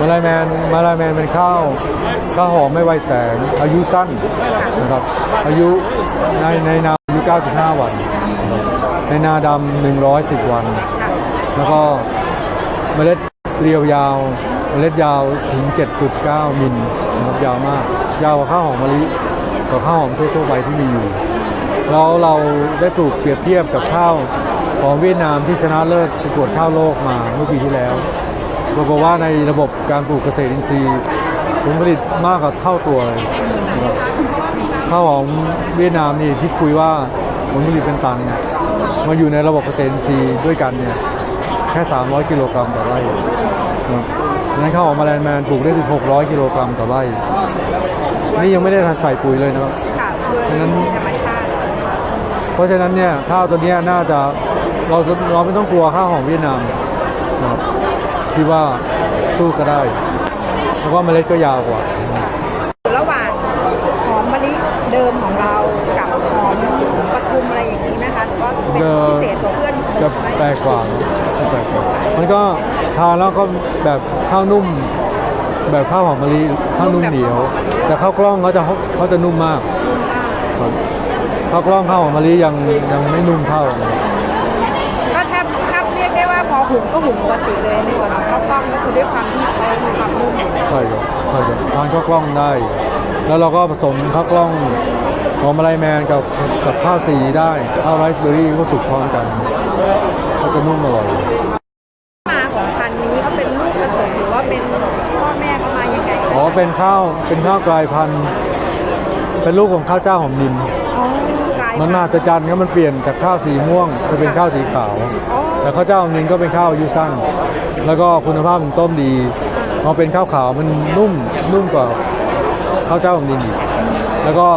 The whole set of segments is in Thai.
มาลายแมนมาลายแมนเป็นข้าวข้าวหอมไม่ไวแสง อายุสั้นนะครับอายุในในนาอายุ 95 วัน ในนาดำ110 วัน แล้วก็เมล็ดเรียวยาว เมล็ดยาวถึง 7.9 มิลนะครับยาวมาก ยาวกว่าข้าวหอมมะลิกว่าข้าวหอมทั่วๆไปที่มีอยู่แล้วเราได้ปลูกเปรียบเทียบกับข้าวของเวียดนามที่ชนะเลิศประกวดข้าวโลกมาเมื่อปีที่แล้ว ปรากฏว่าในระบบการปลูกเกษตรอินทรีย์ผลผลิตมากกว่าเท่าตัวเลยนะครับข้าวของเวียดนามนี่ที่คุยว่าผลผลิตเป็นตันเนี่ยมาอยู่ในระบบเกษตรอินทรีย์ด้วยกันเนี่ยแค่ 300 กิโลกรัมต่อไร่นะครับดังนั้นข้าวหอมมาแลนด์แมนปลูกได้ถึง600 กิโลกรัมต่อไร่ นี่ยังไม่ได้ทันใส่ปุ๋ยเลยนะครับ ค่ะเพื่อนั้น ธรรมชาติเพราะฉะนั้นเนี่ยข้าวตัวเนี้ยน่าจะเราเราไม่ต้องกลัวข้าวของเวียดนามนะครับ ที่ว่าสู้ก็ได้แล้วก็เมล็ดก็ยาวกว่า ระหว่างหอมมะลิเดิมของเรากับหอมปทุมอะไรอย่างนี้นะคะหรือว่าเป็นพิเศษกว่าเพื่อนจะแปลกกว่าจะแปลกกว่า มันก็ทานแล้วก็แบบข้าวนุ่ม แบบข้าวหอมมะลิข้าวนุ่มเหนียว แต่ข้าวกล้องเขาจะเขาจะนุ่มมากครับข้าวกล้องข้าวหอมมะลิยังยังไม่นุ่มเท่า ก็แทบแทบเรียกได้ว่าพอ หุงก็หุงปกติเลยในส่วนของข้าวกล้องก็คือด้วยความที่เขามีความนุ่มอยู่แล้วใช่ครับใช่ครับทานข้าวกล้องได้ แล้วเราก็ผสมข้าวกล้องหอมอะไรแมนกับกับข้าวสีได้ข้าวไรซ์เบอร์รี่ก็สุกพร้อมกันก็จะนุ่มอร่อยมาของพันธุ์นี้เขาเป็นลูกผสมหรือว่าเป็นพ่อแม่เขามายังไงอ๋อเป็นข้าวเป็นข้าวกลายพันธุ์เป็นลูกของข้าวเจ้าหอมนินอ๋อกลายมันน่าจะจันครับมันเปลี่ยนจากข้าวสีม่วงไปเป็นข้าวสีขาวอ๋อ แต่ข้าวเจ้าหมนินก็เป็นข้าวอายุสั้น แล้วก็คุณภาพมันต้มดีพอเป็นข้าวขาวมันนุ่มนุ่มกว่าข้าวเจ้าหอมนินอีกแล้วก็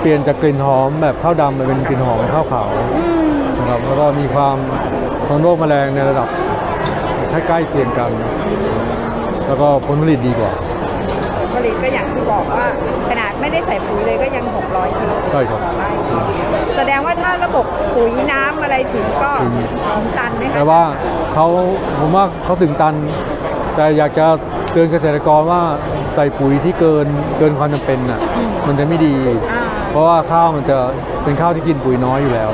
เปลี่ยนจากกลิ่นหอมแบบข้าวดำมาเป็นกลิ่นหอมข้าวขาวนะครับแล้วก็มีความทนโรคแมลงในระดับใกล้เคียงกัน แล้วก็ผลผลิตดีกว่าผลิตก็อย่างที่บอกว่าขนาด ไม่ได้ใส่ปุ๋ยเลยก็ยัง 600กิโลใช่ครับ ต่อไร่แสดงว่าถ้าระบบปุ๋ยน้ำอะไรถึงก็ถึงถึงตันไหมคะแต่ว่าเขาผมว่าเขาถึงตัน แต่อยากจะเตือนเกษตรกรว่าใส่ปุ๋ยที่เกินเกินความจำเป็นน่ะมันจะไม่ดี อ่าเพราะว่าข้าวมันจะเป็นข้าวที่กินปุ๋ยน้อยอยู่แล้ว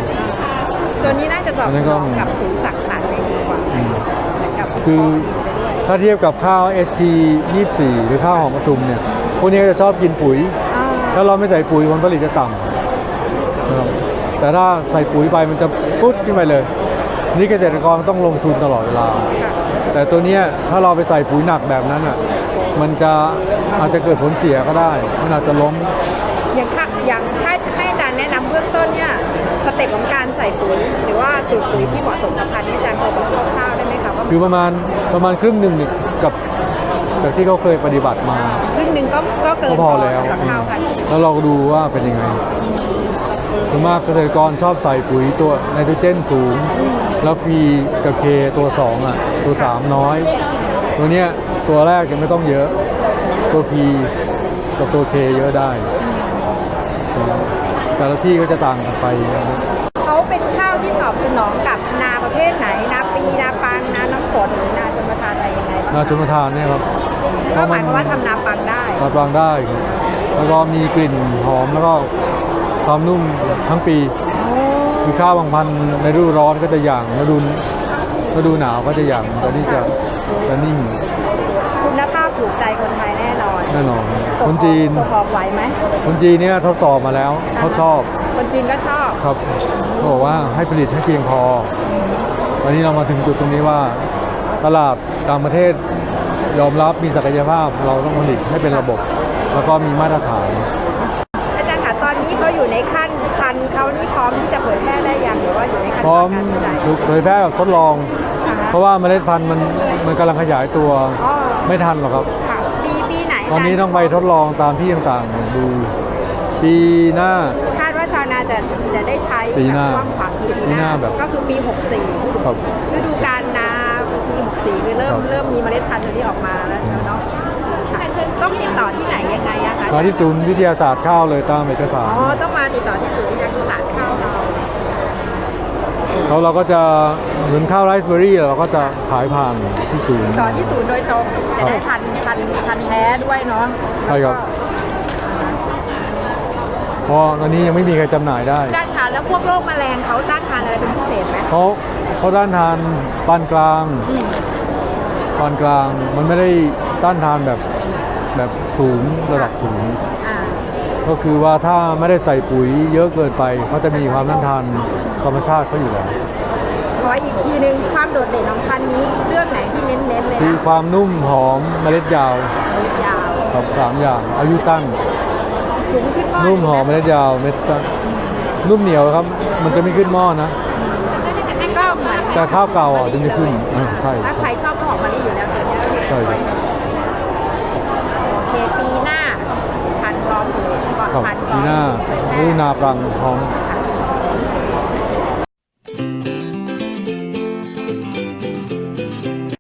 ตัวนี้น่าจะตอบอันสนั้นนก็องกับปุ๋ยสักตัดได้ดีกว่าอืม เหมือนกับคือถ้าเทียบกับข้าว ST 24 หรือข้าวหอมปทุมเนี่ย พวกนี้ก็จะชอบกินปุ๋ยอ่าถ้าเราไม่ใส่ปุ๋ยผลผลิตจะต่ำนะครับแต่ถ้าใส่ปุ๋ยไปมันจะปุ๊ดขึ้นไปเลย นี่เกษตรกรต้องลงทุนตลอดเวลาค่ะแต่ตัวเนี้ยถ้าเราไปใส่ปุ๋ยหนักแบบนั้นอะมันจะอาจจะเกิดผลเสียก็ได้มันอาจจะล้มอย่างค่ะอย่างถ้าให้อาจารย์แนะนำเบื้องต้นเนี่ยสเต็ปของการใส่ปุ๋ยหรือว่าสูตรปุ๋ยที่เหมาะสมกับพันธุ์นี้อาจารย์พอบอกคร่าวๆได้ไหมคะว่าคือประมาณประมาณครึ่งหนึ่งกับ จากที่เขาเคยปฏิบัติมา ครึ่งหนึ่งก็ก็เกินก็พอแล้วสำหรับข้าวพันธุ์แล้วเราดูว่าเป็นยังไงส่วนมากเกษตรกรชอบใส่ปุ๋ยตัวไนโตรเจนสูง แล้วพีกับเคตัวสองอะ ตัวสามน้อย ตัวเนี้ยตัวแรกยังไม่ต้องเยอะ ตัวพีกับตัวเคเยอะได้ แต่ละที่ก็จะต่างกันไปเขาเป็นข้าวที่ตอบสนองกับนาประเภทไหน นาปี นาปัง นาน้ำฝนหรือนาชนประทานอะไรยังไงบ้างนาชนประทานเนี่ยครับ ก็หมายความว่าทำนาปังได้ปรับวางได้ครับแล้วก็มีกลิ่นหอมแล้วก็ความนุ่มทั้งปีคือข้าวบางพันธุ์ในฤดูร้อนก็จะอย่างฤดูฤดูหนาวก็จะอย่างแต่นี่จะจะนิ่งคุณภาพถูกใจคนไทยแน่นอนแน่นอนส่งออกคนจีนส่งออกไหวไหมคนจีนเนี่ยทดสอบมาแล้วเขาชอบ คนจีนก็ชอบครับเขาบอกว่าให้ผลิตให้เพียงพอวันนี้เรามาถึงจุดตรงนี้ว่า ตลาดต่างประเทศ ยอมรับมีศักยภาพเราต้องผลิตให้เป็นระบบ แล้วก็มีมาตรฐาน อาจารย์คะตอนนี้เขาอยู่ในขั้นพันธุ์เขานี่พร้อมที่จะเผยแพร่ได้ยังหรือว่าอยู่ในขั้นพร้อมการวิจัยถูกเผยแพร่แบบทดลองอ่าฮะเพราะว่าเมล็ดพันธุ์มันมันกำลังขยายตัวอ๋อไม่ทันหรอกครับ ค่ะปีปีไหนตอนนี้ต้องไปทดลองตามที่ต่างๆ ดู ปีหน้า คาดว่าชาวนาจะจะได้ใช้ปีหน้าแบบกว้างขวางคือปีหน้าแบบ ก็คือปี 64 ครับ ฤดูกาลนาปี64คือเริ่ครัมบเริ่มมีเมล็ดพันธุ์ตัวนี้ออกมาแล้วเนาะค่ะต้องติดต่อที่ไหนยังไงอะคะมาที่ศูนย์วิทยาศาสตร์ข้าวเลยตามเอกสารอ๋อต้องมาติดต่อที่ศูนย์วิทยาศาสตร์ข้าวเราแล้วเราก็จะเหมือนข้าวไรซ์เบอร์รี่เราก็จะขายผ่านที่ศูนย์ต่อที่ศูนย์โดยตรงจะได้พันพันพันแท้ด้วยเนาะใช่ครับ เพราะตอนนี้ยังไม่มีใครจำหน่ายได้ต้านทานแล้วพวกโรคแมลงเขาต้านทานอะไรเป็นพิเศษไหมเขาเขาด้านทานปานกลางอืมปานกลางมันไม่ได้ต้านทานแบบแบบสูงระดับสูง อ่าก็คือว่าถ้าไม่ได้ใส่ปุ๋ยเยอะเกินไปเขาจะมีความต้านทานธรรมชาติเขาอยู่แล้วขออีกทีหนึ่งความโดดเด่นของพันธุ์นี้ เรื่องไหนที่เน้นๆเลยคือนะความนุ่มหอมเมล็ดยาว ยาว ครับสามอย่างอายุสั้น ถุงขึ้นหม้อนุ่มหอมเมล็ดยาวเม็ดสั้นนุ่มเหนียวครับ มันจะไม่ขึ้นหม้อนะก็เหมือนแต่ข้าวเก่าอะถึงจะขึ้นอ่าใช่ถ้าใครใช่ ชอบข้าวหอมมะลิอยู่แล้วตัวเนี้ยใช่ครับโอเคปีหน้าพันรอเผยก่อนครับพันรอปีหน้าเผยแพร่ ฤดูนาปรังพร้อมค